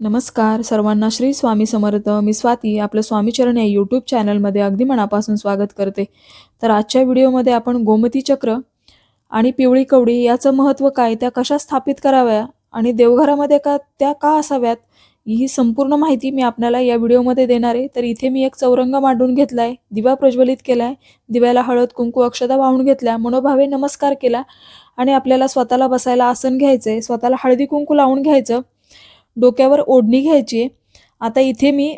नमस्कार. सर्वांना श्री स्वामी समर्थ. मी स्वाती आपलं स्वामीचरण या यूट्यूब चॅनलमध्ये अगदी मनापासून स्वागत करते. तर आजच्या व्हिडिओमध्ये आपण गोमती चक्र आणि पिवळी कवडी याचं महत्त्व काय त्या कशा स्थापित कराव्या आणि देवघरामध्ये का त्या का असाव्यात ही संपूर्ण माहिती मी आपल्याला या व्हिडिओमध्ये देणार आहे. तर इथे मी एक चौरंग मांडून घेतला आहे दिवा प्रज्वलित केला आहे दिव्याला हळद कुंकू अक्षता वाहून घेतल्या मनोभावे नमस्कार केला आणि आपल्याला स्वतःला बसायला आसन घ्यायचं आहे स्वतःला हळदी कुंकू लावून घ्यायचं. डोक्यावर ओढणी घ्यायची. आहे आता इथे मी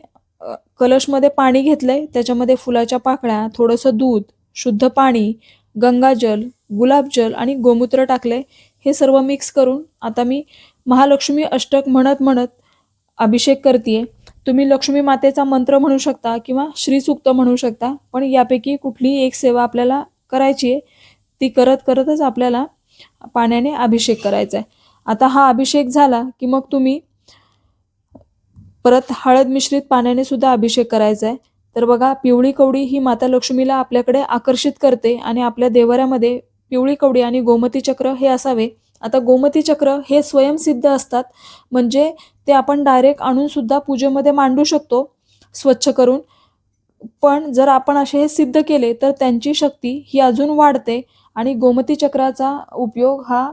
कलशमध्ये पाणी घेतलंय. त्याच्यामध्ये फुलाच्या पाकळ्या थोडंसं दूध शुद्ध पाणी गंगाजल गुलाबजल आणि गोमूत्र टाकले हे सर्व मिक्स करून आता मी महालक्ष्मी अष्टक म्हणत म्हणत अभिषेक करते तुम्ही लक्ष्मी मातेचा मंत्र म्हणू शकता किंवा श्रीसूक्त म्हणू शकता पण यापैकी कुठलीही एक सेवा आपल्याला करायची आहे ती करत करतच आपल्याला पाण्याने अभिषेक करायचा आहे आता हा अभिषेक झाला की मग तुम्ही परत हळद मिश्रित पाण्याने सुद्धा अभिषेक करायचा आहे तर बघा पिवळी कवडी ही माता लक्ष्मीला आपल्याकडे आकर्षित करते आणि आपल्या देवाऱ्यामध्ये पिवळी कवडी आणि गोमती चक्र हे असावे. आता गोमती चक्र हे स्वयंसिद्ध असतात. म्हणजे ते आपण डायरेक्ट आणून सुद्धा पूजेमध्ये मांडू शकतो स्वच्छ करून. पण जर आपण असे हे सिद्ध केले तर त्यांची शक्ती ही अजून वाढते आणि गोमती चक्राचा उपयोग हा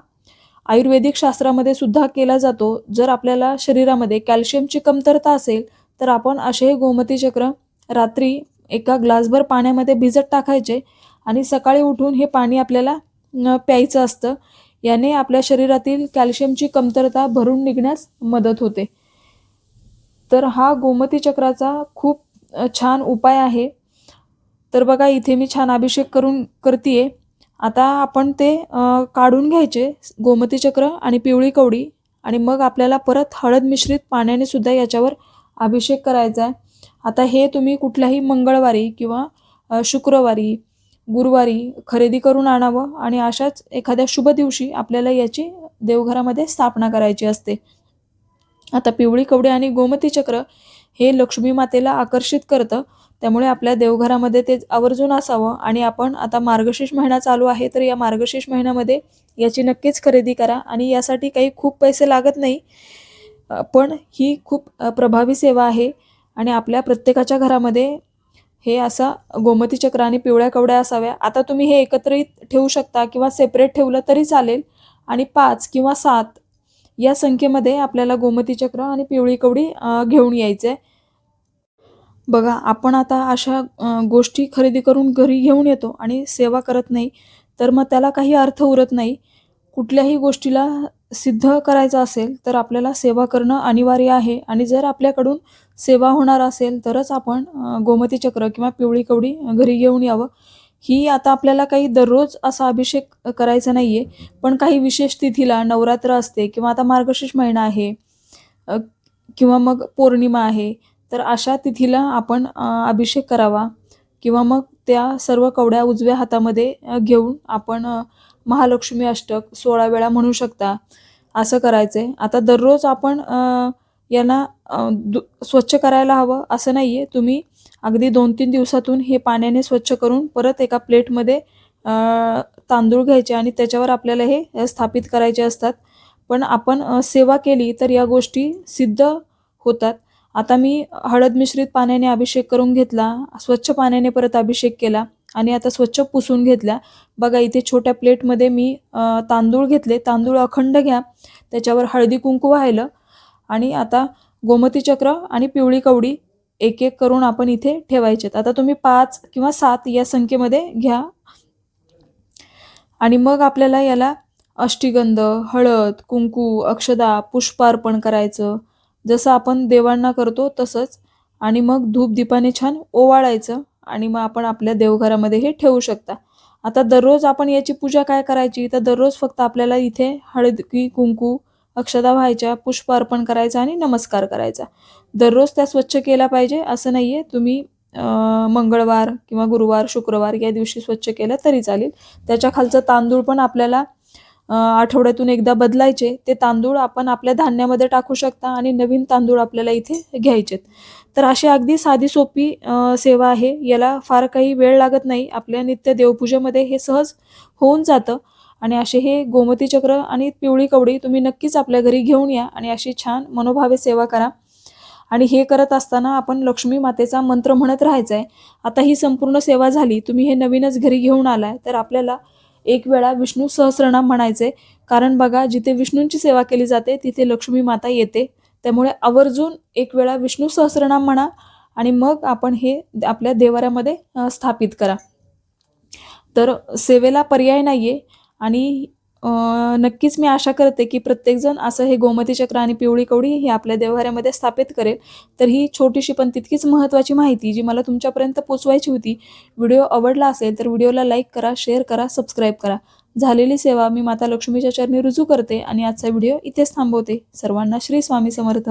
आयुर्वेदिक शास्त्रामध्ये सुद्धा केला जातो. जर आपल्याला शरीरामध्ये कॅल्शियमची कमतरता असेल तर आपण असे गोमती चक्र रात्री एका ग्लासभर पाण्यामध्ये भिजत टाकायचे आणि सकाळी उठून हे पाणी आपल्याला प्यायचं असतं. याने आपल्या शरीरातील कॅल्शियमची कमतरता भरून निघण्यास मदत होते. तर हा गोमती चक्राचा खूप छान उपाय आहे. तर बघा इथे मी छान अभिषेक करून करतीये. आता आपण ते काढून घ्यायचे गोमती चक्र आणि पिवळी कवडी आणि मग आपल्याला परत हळद मिश्रित पाण्याने सुद्धा याच्यावर अभिषेक करायचा आहे. आता हे तुम्ही कुठल्याही मंगळवारी किंवा शुक्रवारी गुरुवारी खरेदी करून आणावं आणि अशाच एखाद्या शुभ दिवशी आपल्याला याची देवघरामध्ये स्थापना करायची असते. आता पिवळी कवडी आणि गोमती चक्र हे लक्ष्मी मातेला आकर्षित करतं. त्यामुळे आपल्या देवघरामध्ये ते आवर्जून असावं. आणि आपण आता मार्गशीर्ष महिना चालू आहे तर या मार्गशीर्ष महिन्यामध्ये याची नक्कीच खरेदी करा. आणि यासाठी काही खूप पैसे लागत नाही पण ही खूप प्रभावी सेवा आहे. आणि आपल्या प्रत्येकाच्या घरामध्ये हे असा गोमती चक्र आणि पिवळ्या कवड्या असाव्या. आता तुम्ही हे एकत्रित ठेवू शकता किंवा सेपरेट ठेवलं तरी चालेल. आणि पाच किंवा सात या संख्येमध्ये आपल्याला गोमती चक्र आणि पिवळी कवडी घेऊन यायचं आहे बघा आपण आता अशा गोष्टी खरेदी करून घरी घेऊन येतो आणि सेवा करत नाही तर मग त्याला काही अर्थ उरत नाही. कुठल्याही गोष्टीला सिद्ध करायचं असेल तर आपल्याला सेवा करणं अनिवार्य आहे. आणि जर आपल्याकडून सेवा होणार असेल तरच आपण गोमती चक्र किंवा पिवळी कवडी घरी घेऊन यावं. ही आता आपल्याला काही दररोज असा अभिषेक करायचा नाही आहे पण काही विशेष तिथीला नवरात्र असते किंवा आता मार्गशीर्ष महिना आहे किंवा मग पौर्णिमा आहे तर अशा तिथीला आपण अभिषेक करावा किंवा मग त्या सर्व कवड्या उजव्या हातामध्ये घेऊन आपण महालक्ष्मी अष्टक सोळा वेळा म्हणू शकता असं करायचं आहे आता दररोज आपण यांना दु स्वच्छ करायला हवं असं नाही आहे तुम्ही अगदी दोन तीन दिवसातून हे पाण्याने स्वच्छ करून परत एका प्लेटमध्ये तांदूळ घ्यायचे आणि त्याच्यावर आपल्याला हे स्थापित करायचे असतात. पण आपण सेवा केली तर या गोष्टी सिद्ध होतात. आता मी हळद मिश्रित पाण्याने अभिषेक करून घेतला स्वच्छ पाण्याने परत अभिषेक केला आणि आता स्वच्छ पुसून घेतल्या. बघा इथे छोट्या प्लेटमध्ये मी तांदूळ घेतले. तांदूळ अखंड घ्या. त्याच्यावर हळदी कुंकू वाहिलं आणि आता गोमती चक्र आणि पिवळी कवडी एक एक करून आपण इथे ठेवायचेत. आता तुम्ही पाच किंवा सात या संख्येमध्ये घ्या. आणि मग आपल्याला याला अष्टीगंध हळद कुंकू अक्षदा पुष्पार्पण करायचं. जसं आपण देवांना करतो तसंच. आणि मग धूप दीपाने छान ओवाळायचं आणि मग आपण आपल्या देवघरामध्ये हे ठेवू शकता. आता दररोज आपण याची पूजा काय करायची? तर दररोज फक्त आपल्याला इथे हळदी कुंकू अक्षदा व्हायच्या पुष्प अर्पण करायचं आणि नमस्कार करायचा. दररोज त्या स्वच्छ केल्या पाहिजे असं नाही आहे तुम्ही मंगळवार किंवा गुरुवार शुक्रवार या दिवशी स्वच्छ केलं तरी चालेल. त्याच्या खालचं तांदूळ पण आपल्याला आठवड्यातून एकदा बदलायचे ते तांदूळ आपण आपल्या धान्यामध्ये टाकू शकता आणि नवीन तांदूळ आपल्याला इथे घ्यायचेत. तर अशी अगदी साधी सोपी सेवा आहे. याला फार काही वेळ लागत नाही. आपल्या नित्य देवपूजेमध्ये हे सहज होऊन जातं. आणि असे हे गोमती चक्र आणि पिवळी कवडी तुम्ही नक्कीच आपल्या घरी घेऊन या आणि अशी छान मनोभावे सेवा करा. आणि हे करत असताना आपण लक्ष्मी मातेचा मंत्र म्हणत राहायचा आहे आता ही संपूर्ण सेवा झाली. तुम्ही हे नवीनच घरी घेऊन आलाय. तर आपल्याला एक वेळा विष्णू सहस्रनाम म्हणायचे कारण बघा जिथे विष्णूंची सेवा केली जाते तिथे लक्ष्मी माता येते. त्यामुळे आवर्जून एक वेळा विष्णू सहस्रनाम म्हणा आणि मग आपण हे आपल्या देवाऱ्यामध्ये स्थापित करा. तर सेवेला पर्याय नाही आहे आणि नक्कीच मी आशा करते की प्रत्येकजण असं हे गोमती चक्र आणि पिवळी कवडी ही आपल्या देवाऱ्यामध्ये स्थापित करेल. तर ही छोटीशी पण तितकीच महत्त्वाची माहिती जी मला तुमच्यापर्यंत पोचवायची होती व्हिडिओ आवडला असेल तर व्हिडिओला लाईक करा शेअर करा सबस्क्राईब करा. झालेली सेवा मी माता लक्ष्मीच्या चरणी रुजू करते आणि आजचा व्हिडिओ इथेच थांबवते. सर्वांना श्री स्वामी समर्थ.